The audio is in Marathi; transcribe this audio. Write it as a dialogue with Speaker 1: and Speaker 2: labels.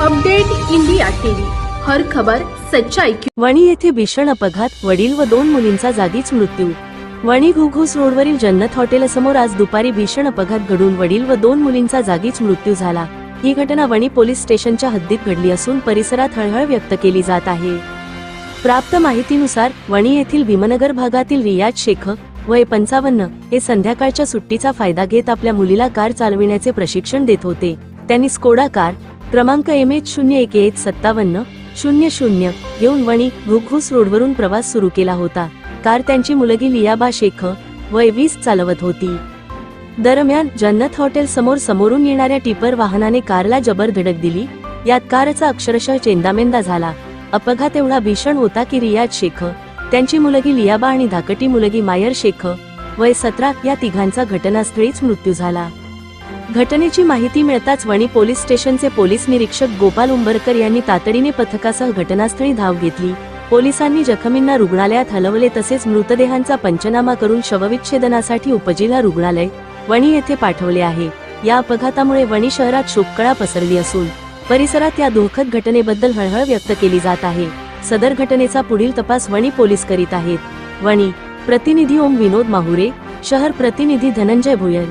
Speaker 1: Update India TV. हर खबर सच्चाई की
Speaker 2: वणी येथे भीषण अपघात. वडील व दोन मुलींचा जागीच मृत्यू. वणी घुघुस रोडवरील जन्नत हॉटेलसमोर आज दुपारी भीषण अपघात घडून वडील व दोन मुलींचा जागीच मृत्यू झाला. ही घटना वणी पोलीस स्टेशनच्या हद्दीत घडली असून परिसरात हळहळ व्यक्त केली जात आहे. प्राप्त माहितीनुसार वणी येथील भीमनगर भागातील रियाज शेख वय पंचावन्न हे संध्याकाळच्या सुट्टीचा फायदा घेत आपल्या मुलीला कार चालविण्याचे प्रशिक्षण देत होते. त्यांनी स्कोडा कार क्रमांक एम एच शून्य एक एक सत्तावन्न शून्य शून्य घेऊन वणी घुघुस रोडवरून प्रवास सुरू केला होता. कार त्यांची मुलगी लियाबा शेख वय वीस चालवत होती. दरम्यान जन्नत हॉटेल समोर समोरून येणाऱ्या टिपर वाहनाने कारला जबर धडक दिली. यात कारचा अक्षरशः चेंदामेंदा झाला. अपघात एवढा भीषण होता की रियाज शेख त्यांची मुलगी लियाबा आणि धाकटी मुलगी मायर शेख वय सतरा या तिघांचा घटनास्थळीच मृत्यू झाला. घटनेची माहिती मिळताच वणी पोलीस स्टेशनचे पोलीस निरीक्षक गोपाल उंबरकर यांनी तातडीने पथकासह घटनास्थळी धाव घेतली. पोलिसांनी जखमींना रुग्णालयात हलवले तसेच मृतदेहांचा पंचनामा करून शवविच्छेदनासाठी उपजिल्हा रुग्णालय वणी येथे पाठवले आहे. या अपघातामुळे वणी शहरात शोककळा पसरली असून परिसरात या दुःखद घटनेबद्दल हळहळ व्यक्त केली जात आहे. सदर घटनेचा पुढील तपास वणी पोलीस करीत आहेत. वणी प्रतिनिधी ओम विनोद माहुरे शहर प्रतिनिधी धनंजय भुयर.